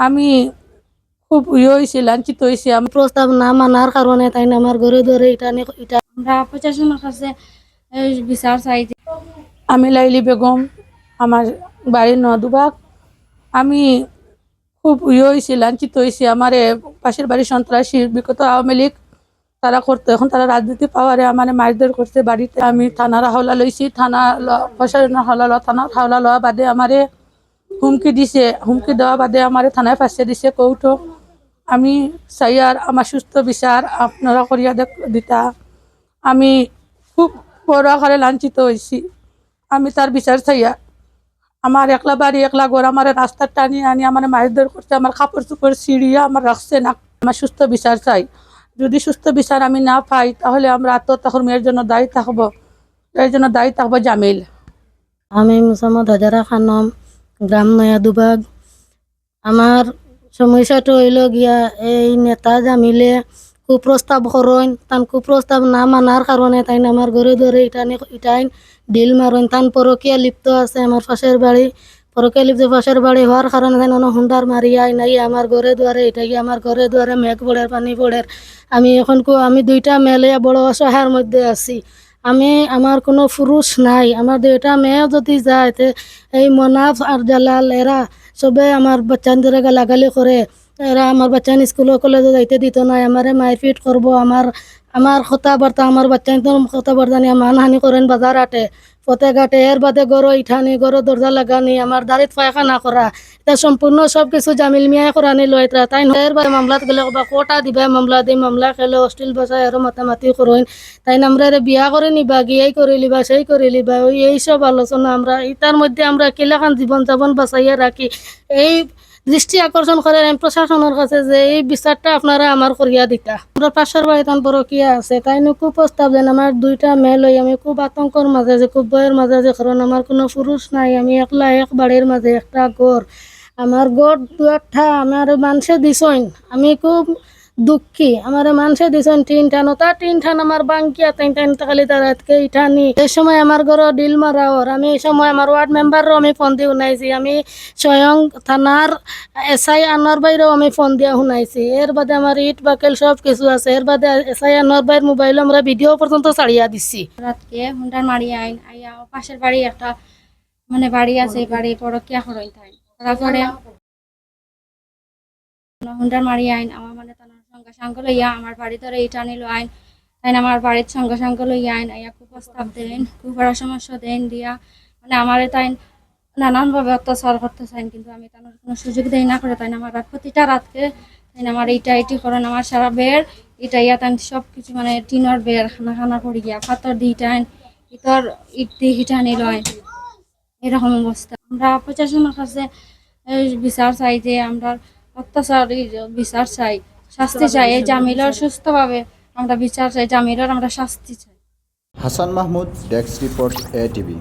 আমি খুব ইয়ে হয়েছি লাঞ্ছিত হয়েছি। আমি প্রস্তাব না মানার কারণে তাই না আমার ঘরে ধরে এটা এটা আমরা প্রশাসনের কাছে এই বিচার চাই আমি লাইলি বেগম আমার বাড়ির নদুবাগ। আমি খুব ইয়ে হয়েছি লাঞ্ছিত হয়েছি। আমার এ পাশের বাড়ির সন্ত্রাসী বিগত আওয়ামী লীগ তারা করতো। এখন তারা রাজনীতি পাওয়ারে আমার মারধর করছে বাড়িতে। আমি থানার হাওলা লইছি থানা প্রশাসনের হাওলা ল থানার হাওলা লওয়া বাদে আমারে হুমকি দিছে। হুমকি দেওয়া বাদে আমারে থানায় ফাঁসিয়ে দিছে কৌটো আমি চাই আর আমার সুস্থ বিচার আপনারা করিয়া দিতা। আমি খুব বড় আকারে লাঞ্ছিত হয়েছি আমি তার বিচার চাইয়া। আমার একলা বাড়ি, একলা ঘর, আমার রাস্তা টানি আনি, আমার মারধর করছে, আমার কাপড় চোপড় ছিঁড়িয়া আমার রাখছে না। আমার সুস্থ বিচার চাই। যদি সুস্থ বিচার আমি না পাই, তাহলে আমরা আত্মহত্যা কর্মী এর জন্য দায়ী থাকব। এর জন্য দায়ী থাকব জামিল। আমি মুসাম্মদ হাজারা খানম। গ্রাম নয়া দুবাগ। আমার সমস্যাটা হইল গিয়া এই নেতা জামিলে কুপ্রস্তাব করেন তান কুপ্রস্তাব না মানার কারণে তাই আমার ঘরে ধরে ইটা নি ইটাইন ডিল মারেন তান পরকিয়া লিপ্ত আছে আমার পাশের বাড়ি পরকিয়া লিপ্ত পাশের বাড়ি হওয়ার কারণে তাই অন্য হুন্ডার মারিয়াই নাই। আমার ঘরে দুয়ারে এটা গিয়ে আমার ঘরে দুয়ারে মেঘ পড়ে পানি পড়ে আমি এখন আমি দুইটা মেলে বড় অসহায়ের মধ্যে আছি। আমি আমার কোনো পুরুষ নাই। আমার দুইটা মেয়েও যদি যায় এই মনাফ আর জালাল, এরা সবে আমার বাচ্চাদের গালাগালি করে। এরা আমার বাচ্চা স্কুলে কলেজে যাইতে দিত নাই। আমারে মারপিট করব, আমার আমার কথাবার্তা, আমার বাচ্চা কথাবার্তা নিয়ে মানহানি করেন বাজার আটে পথে ঘাটে এর বাদে গরো ইঠানি, গরো দরজা লাগানি, আমার দাঁড়িত পায়খানা করা। এটা সম্পূর্ণ সব কিছু জামিল মিয়াই করানি লয় তাই এর বাদে মামলাত গেলে বা কোটা দিবা, মামলা দি মামলা খেলে অশ্লীল ভাষায় আরও মাতামাতি করইন তাই আমরা বিয়া করে নিবা, গিয়াই করে লিবা সেই করে লিবা ওই এইসব আলোচনা আমরা ইটার মধ্যে আমরা কিলাখান জীবন যাপন বাঁচাইয়া রাখি এই দৃষ্টি আকর্ষণ করে আমি প্রশাসনের কাছে যে এই বিচারটা আপনারা আমার করিয়া দিতা। আমরা পাশের বাড়িতে বরকিয়া আছে তাই খুব প্রস্তাব দেন আমার দুইটা মেয়ে লই আমি খুব আতঙ্কর মাঝে যে, খুব ভয়ের মাঝে যে কারণ আমার কোনো পুরুষ নাই, আমি একলা এক বাড়ির মাঝে একটা গড়। আমার গড় দু একটা আমার মানুষে দিছইন। আমি খুব দুঃখী। আমার মানুষে দিছেন তিন ঠান, তা তিন ঠান আমার বাঙ্কিয়া ইঠানি। এই সময় আমার ঘর ডিল মারা ওর। আমি এই সময় আমার ওয়ার্ড মেম্বারও আমি ফোন দিয়ে শুনাইছি আমি স্বয়ং থানার এসআই আনোয়ার বাইরেও আমি ফোন দিয়া শুনাইছি। এর বাদে আমার ইট, বাকেল সব কিছু আছে। এর বাদে এসআই আনোয়ার বাইর মোবাইল আমরা ভিডিও পর্যন্ত ছাড়িয়া দিছি। রাতকে হুন্ডার মারি আইন, আইয়া পাশের বাড়ি একটা মানে বাড়ি আছে বাড়ি পরকিয়া করই তাই তারপরে আইন, আমার সঙ্গে সঙ্গে লইয়া আমার বাড়ি ধরে ইটা নিল আইন। তাই আমার বাড়ির সঙ্গে সঙ্গে লইয়া আইন আইয়া খুব প্রস্তাব দেন, খুব সমস্যা দেন দিয়া। মানে আমার তাই নানানভাবে অত্যাচার করতে চাইন কিন্তু আমি তার কোনো সুযোগ দেই না করে তাই আমার প্রতিটা রাতকে তাই আমার এইটা এটি করেন, আমার সারা বের এটা ইয়া তাই সব কিছু মানে টিনের বের খানা খানা পড়ি গিয়া পাথর দি টাইন ইতর ইট দি হিটানি লয় এরকম অবস্থা। আমরা প্রশাসনের কাছে বিচার চাই যে আমরা অত্যাচার বিচার চাই। শাস্তি চাই। এই জামিলার সুস্থভাবে আমরা বিচার চাই। জামিলার আমরা শাস্তি চাই। Hasan Mahmud, desk report, A TV.